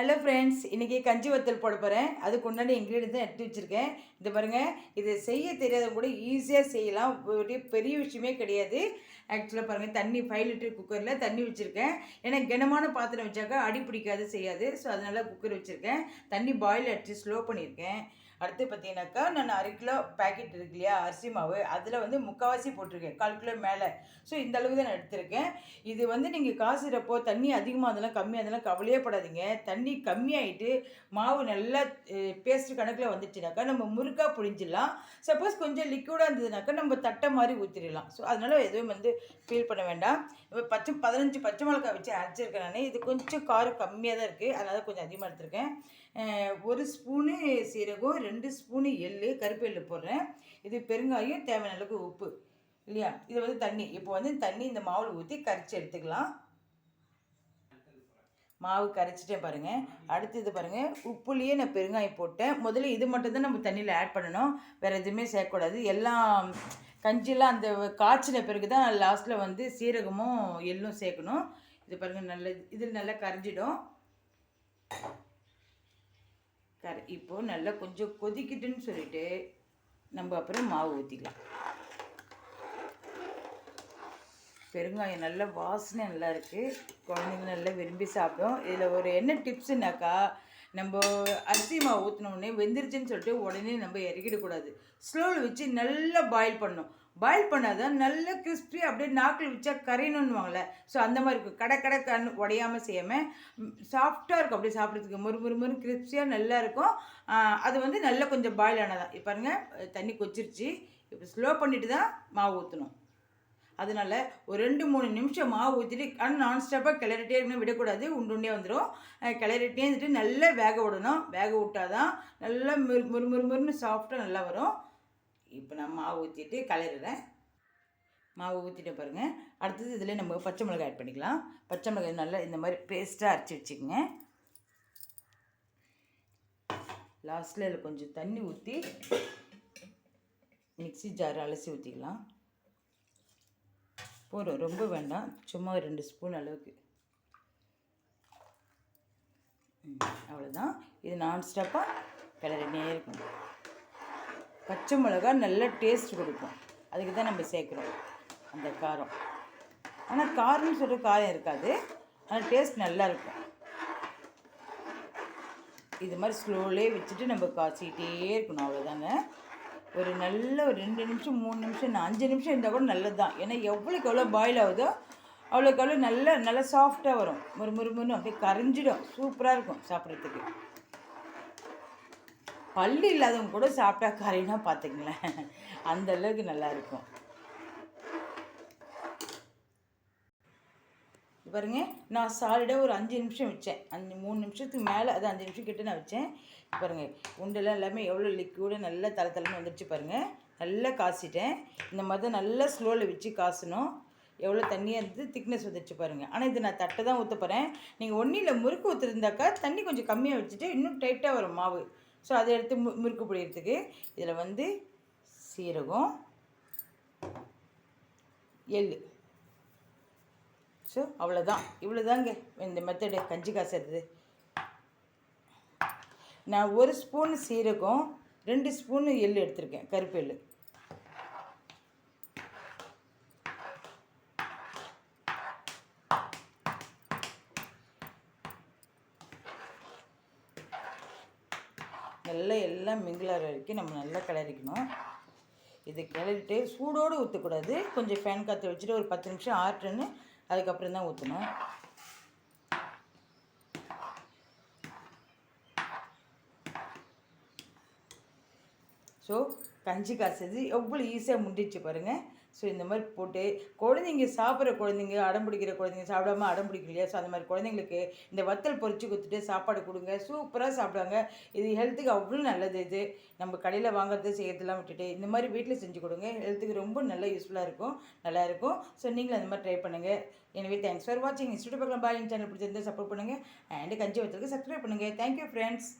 Hello friends இன்றைக்கி கஞ்சி வத்தல் போட போகிறேன் அதுக்கு உண்டான இன்க்ரீடியன்ஸ் தான் எடுத்து வச்சுருக்கேன். இது பாருங்கள் இதை செய்ய தெரியாதவங்க கூட ஈஸியாக செய்யலாம். பெரிய விஷயமே கிடையாது. ஆக்சுவலாக பாருங்கள் தண்ணி ஃபைவ் லிட்டர் குக்கரில் தண்ணி வச்சுருக்கேன். ஏன்னா கனமான பாத்திரம் வச்சாக்கா அடி பிடிக்காது செய்யாது. ஸோ அதனால் குக்கர் வச்சுருக்கேன். தண்ணி பாயில் அடித்து ஸ்லோ பண்ணியிருக்கேன். அடுத்து பார்த்தீங்கன்னாக்கா நான் அரை கிலோ பேக்கெட் இருக்கு இல்லையா அரிசி மாவு அதில் வந்து முக்கால்வாசி போட்டிருக்கேன் கால் கிலோ மேலே. ஸோ இந்த அளவுக்கு தான் நான் எடுத்திருக்கேன். இது வந்து நீங்கள் காசுறப்போ தண்ணி அதிகமாக அதெல்லாம் கம்மியாக அதெல்லாம் கவலையே படாதீங்க. தண்ணி கம்மியாயிட்டு மாவு நல்லா பேஸ்ட் கணக்கில் வந்துச்சுனாக்கா நம்ம முறுக்காக புழிஞ்சிடலாம். சப்போஸ் கொஞ்சம் லிக்விடாக இருந்ததுனாக்கா நம்ம தட்டை மாதிரி ஊற்றிடலாம் ஸோ அதனால் எதுவும் வந்து ஃபீல் பண்ண வேண்டாம். இப்போ பச்சை பதினஞ்சு பச்சை மிளகாய் வச்சு அரைச்சிருக்கேன் நான். இது கொஞ்சம் காரம் கம்மியாக தான் இருக்குது அதனால் கொஞ்சம் அதிகமாக எடுத்திருக்கேன். ஒரு ஸ்பூனு சீரகம் ரெண்டு ஸ்பூனு எள்ளு கருப்பு எள்ளு போடுறேன். இது பெருங்காயம் தேவையான அளவுக்கு உப்பு இல்லையா? இது வந்து தண்ணி. இப்போ வந்து தண்ணி இந்த மாவில் ஊற்றி கரைச்சி எடுத்துக்கலாம். மாவு கரைச்சிட்டேன் பாருங்கள் அடுத்தது பாருங்கள் உப்புலேயே நான் பெருங்காயம் போட்டேன். முதல்ல இது மட்டும் தான் நம்ம தண்ணியில் ஆட் பண்ணணும். வேறு எதுவுமே சேர்க்கக்கூடாது. எல்லாம் கஞ்சிலாம் அந்த காய்ச்சின பிறகு தான் லாஸ்ட்டில் வந்து சீரகமும் எள்ளும் சேர்க்கணும். இது பாருங்கள் நல்ல இதில் நல்லா கரைஞ்சிடும். கரை இப்போது நல்லா கொஞ்சம் கொதிக்கிட்டுன்னு சொல்லிட்டு நம்ம அப்புறம் மாவு ஊற்றிக்கலாம் பெருங்காயம் நல்ல வாசனை நல்லா இருக்குது குழந்தைங்க நல்லா விரும்பி சாப்பிடும். இதில் ஒரு என்ன டிப்ஸுனாக்கா நம்ம அரிசி மாவு ஊற்றினோடனே வெந்துருச்சுன்னு சொல்லிட்டு உடனே நம்ம இறக்கிடக்கூடாது. ஸ்லோவில் வச்சு நல்லா பாயில் பண்ணணும். பாயில் பண்ணாதான் நல்ல கிறிஸ்பி அப்படியே நாக்கில் வச்சா கரையணுன்னுவாங்கள்ல ஸோ அந்த மாதிரி இருக்கும். கடை கடை கண் உடையாமல் செய்யாமல் சாஃப்டாக இருக்கும். அப்படியே சாப்பிட்றதுக்கு முறு முறு முறு கிறிஸ்பியாக நல்லா இருக்கும். அது வந்து நல்லா கொஞ்சம் பாயில் ஆனதான். இப்போ பாருங்கள் தண்ணி கொச்சிருச்சு இப்போ ஸ்லோ பண்ணிட்டு தான் மாவு ஊற்றணும் அதனால ஒரு ரெண்டு மூணு நிமிஷம் மாவு ஊற்றிட்டு ஆனால் நான் ஸ்டாப்பாக கிளறிட்டே இருக்கணும். விடக்கூடாது. உண்டு உண்டே வந்துடும் கிளறிட்டே இருந்துட்டு நல்லா வேக விடணும். வேக விட்டால் தான் நல்லா முறு முறு முறு முறுன்னு சாஃப்டாக நல்லா வரும். இப்போ நான் மாவு ஊற்றிட்டு கிளறிடுறேன் மாவு ஊற்றிட்டு பாருங்கள் அடுத்தது இதில் நம்ம பச்சை மிளகாய் ஆட் பண்ணிக்கலாம். பச்சை மிளகாய் நல்லா இந்த மாதிரி பேஸ்ட்டாக அரைச்சி வச்சுக்கோங்க. லாஸ்ட்டில் இதில் கொஞ்சம் தண்ணி ஊற்றி மிக்ஸி ஜார் அலசி ஊற்றிக்கலாம். போதும். ரொம்ப வேண்டாம். சும்மா ரெண்டு ஸ்பூன் அளவுக்கு. ம், அவ்வளோதான் இது நான் ஸ்டாப்பாக கிளறினே இருக்கணும். பச்சை மிளகா நல்ல டேஸ்ட் கொடுக்கும். அதுக்கு தான் நம்ம சேர்க்குறோம். அந்த காரம். ஆனால் காரம்னு சொல்கிற காரம் இருக்காது. ஆனால் டேஸ்ட் நல்லா இருக்கும். இது மாதிரி ஸ்லோலே வச்சுட்டு நம்ம காய்ச்சிக்கிட்டே இருக்கணும். அவ்வளோதாங்க ஒரு நல்ல ஒரு ரெண்டு நிமிஷம் மூணு நிமிஷம் நான் அஞ்சு நிமிஷம் இருந்தால் கூட நல்லது தான் ஏன்னா எவ்வளோக்கு எவ்வளோ பாயில் ஆகுதோ அவ்வளோக்கு அவ்வளோ நல்ல நல்லா சாஃப்டாக வரும். முறு மொறு மொறுன்னு அப்படியே கரைஞ்சிடும். சூப்பராக இருக்கும் சாப்பிட்றதுக்கு. பல்லு இல்லாதவங்க கூட சாப்பிட்டா கரைனா பார்த்துங்களேன் அந்த அளவுக்கு நல்லா இருக்கும். பாருங்க நான் சாலிடாக ஒரு அஞ்சு நிமிஷம் வச்சேன். அஞ்சு மூணு நிமிஷத்துக்கு மேலே அது அஞ்சு நிமிஷம் கிட்ட நான் வச்சேன். பாருங்கள் பாருங்க உண்டெல்லாம் எல்லாமே எவ்வளோ லிக்விடு நல்லா தலை தலைமை வந்துடுச்சு பாருங்கள் நல்லா காசிட்டேன். இந்த மாதிரி தான் நல்லா ஸ்லோவில் வச்சு காசணும். எவ்வளோ தண்ணியாக இருந்தது திக்னஸ் வந்துடுச்சு பாருங்கள் ஆனால் இது நான் தட்டை தான் ஊற்ற போகிறேன் நீங்கள் ஒன்றில் முறுக்கு ஊற்றுருந்தாக்கா தண்ணி கொஞ்சம் கம்மியாக வச்சுட்டு இன்னும் டைட்டாக வரும் மாவு. ஸோ அதை எடுத்து மு முறுக்கு பிடிக்கிறதுக்கு இதில் வந்து சீரகம் எள்ளு. ஸோ அவ்வளோதான் இவ்வளோதாங்க இந்த மெத்தடு கஞ்சி காசுறது நான் ஒரு ஸ்பூன் சீரகம் ரெண்டு ஸ்பூன் எள் எடுத்திருக்கேன் கருப்பு எள்ளு. நல்லா எல்லாம் மிங்கிளார வரைக்கும் நம்ம நல்லா கிளறிக்கணும். இது கிளறிட்டு சூடோடு ஊற்றக்கூடாது கொஞ்சம் ஃபேன் காற்று வச்சுட்டு ஒரு பத்து நிமிஷம் ஆட்டுன்னு அதுக்கப்புறம் தான் ஊற்றணும் ஸோ கஞ்சி காசு எவ்வளோ ஈஸியாக முண்டிச்சு பாருங்கள் ஸோ இந்த மாதிரி போட்டு குழந்தைங்க சாப்பிட்ற குழந்தைங்க அடம் பிடிக்கிற குழந்தைங்க சாப்பிடாம அடம் பிடிக்கலையா? ஸோ அந்த மாதிரி குழந்தைங்களுக்கு இந்த வத்தல் பொறிச்சு கொடுத்துட்டு சாப்பாடு கொடுங்க. சூப்பராக சாப்பிடுவாங்க. இது ஹெல்த்துக்கு அவ்வளோ நல்லது இது. நம்ம கடையில் வாங்குறது செய்யறதெல்லாம் விட்டுட்டு இந்த மாதிரி வீட்டில் செஞ்சு கொடுங்க. ஹெல்த்துக்கு ரொம்ப நல்ல யூஸ்ஃபுல்லாக இருக்கும் நல்லா இருக்கும். ஸோ நீங்களும் அந்த மாதிரி ட்ரை பண்ணுங்கள் எனவே தேங்க்ஸ் ஃபார் வாட்சிங் இன்ஸ்டியூட் பார்க்கலாம் பாய் சேனல் பிடிச்சிருந்தா சப்போர்ட் பண்ணுங்கள் அண்ட் கஞ்சி வத்தலுக்கு சப்ஸ்கிரைப் பண்ணுங்கள் தேங்க்யூ ஃப்ரெண்ட்ஸ்